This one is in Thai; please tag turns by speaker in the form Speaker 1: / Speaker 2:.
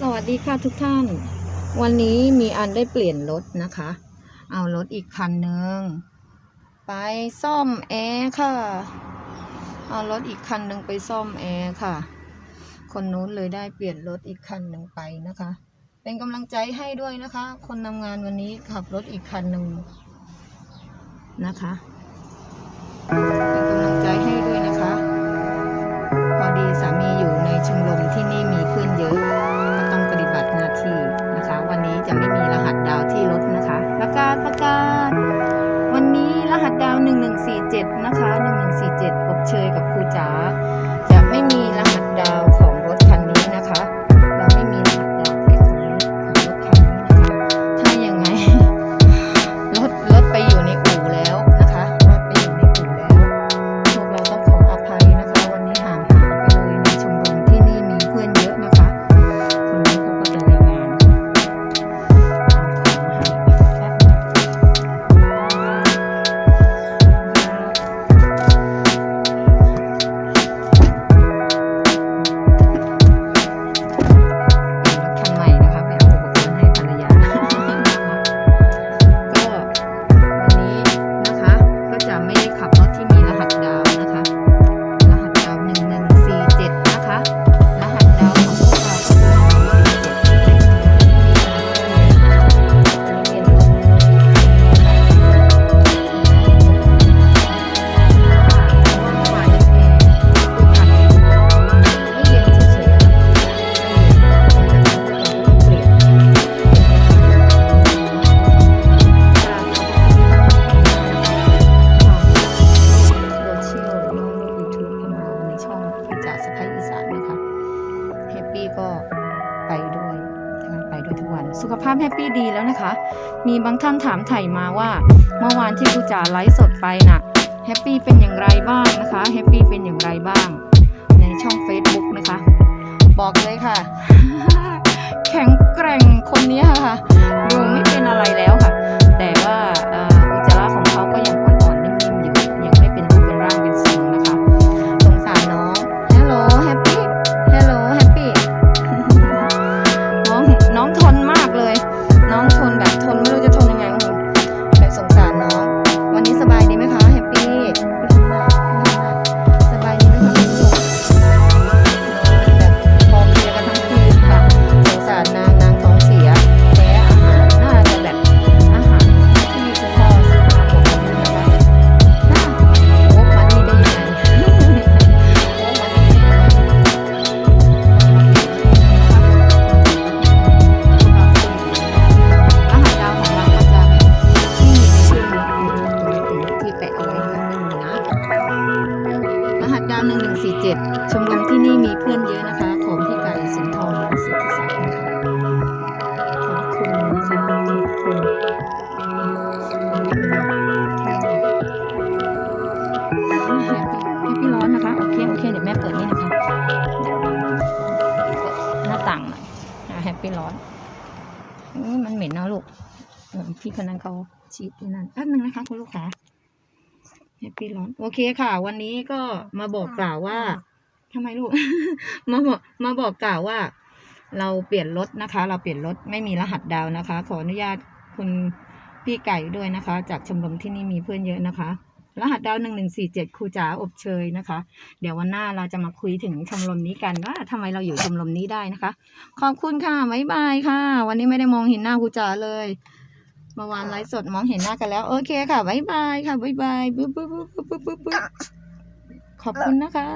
Speaker 1: สวัสดีค่ะทุกท่าน วันนี้มีอันได้เปลี่ยนรถนะคะ เอารถอีกคันหนึ่งไปซ่อมแอร์ค่ะ เอารถอีกคันหนึ่งไปซ่อมแอร์ค่ะ คนนู้นเลยได้เปลี่ยนรถอีกคันหนึ่งไปนะคะ เป็นกำลังใจให้ด้วยนะคะ คนทำงานวันนี้ขับรถอีกคันหนึ่งนะคะ ปี้ก็ไปด้วยไปด้วยทุกวัน สุขภาพแฮปปี้ดีแล้วนะคะ มีบางท่านถามไถ่มาว่า เมื่อวานที่ครูจ๋าไลฟ์สดไปน่ะแฮปปี้เป็นอย่างไรบ้างนะคะแฮปปี้เป็นอย่างไรบ้าง ในช่อง Facebook นะคะ บอกเลยค่ะ แข็งแกร่งคนนี้ค่ะดูไม่เป็นอะไรแล้วค่ะ 1147 ชมรมที่นี่มีเพื่อนเยอะนะคะของพี่ไก่สิงห์ทองสิทธิศักดิ์นะคะขอบคุณนะคะขอบคุณให้พี่ร้อนนะคะ โอเค โอเค เดี๋ยวแม่เปิดนี่นะคะเปิดหน้าต่างหน่อยแฮปปี้ร้อนอุ๊ยมันเหม็นนะลูกพี่คนนั้นเขาชีดที่นั่นแป๊บนึงนะคะคุณลูกค้า แฮปปี้ร้อนโอเคค่ะ วันนี้ก็มาบอกกล่าวว่าทำไมลูก มาบอกมาบอกกล่าวว่า เราเปลี่ยนรถนะคะ เราเปลี่ยนรถไม่มีรหัสดาวนะคะ ขออนุญาตคุณพี่ไก่ด้วยนะคะ จากชมรมที่นี่มีเพื่อนเยอะนะคะ รหัสดาวหนึ่งหนึ่งสี่เจ็ดครูจ๋าอบเชยนะคะ เดี๋ยววันหน้าเราจะมาคุยถึงชมรมนี้กันว่าทำไมเราอยู่ชมรมนี้ได้นะคะ ขอบคุณค่ะบ๊ายบายค่ะ วันนี้ไม่ได้มองเห็นหน้าครูจ๋าเลย เมื่อวานไลฟ์สดมองเห็นหน้ากันแล้ว โอเคค่ะบ๊ายบายค่ะบ๊ายบายบึ๊บปึ๊บปึ๊บปึ๊บปึ๊บปึ๊บขอบคุณนะคะ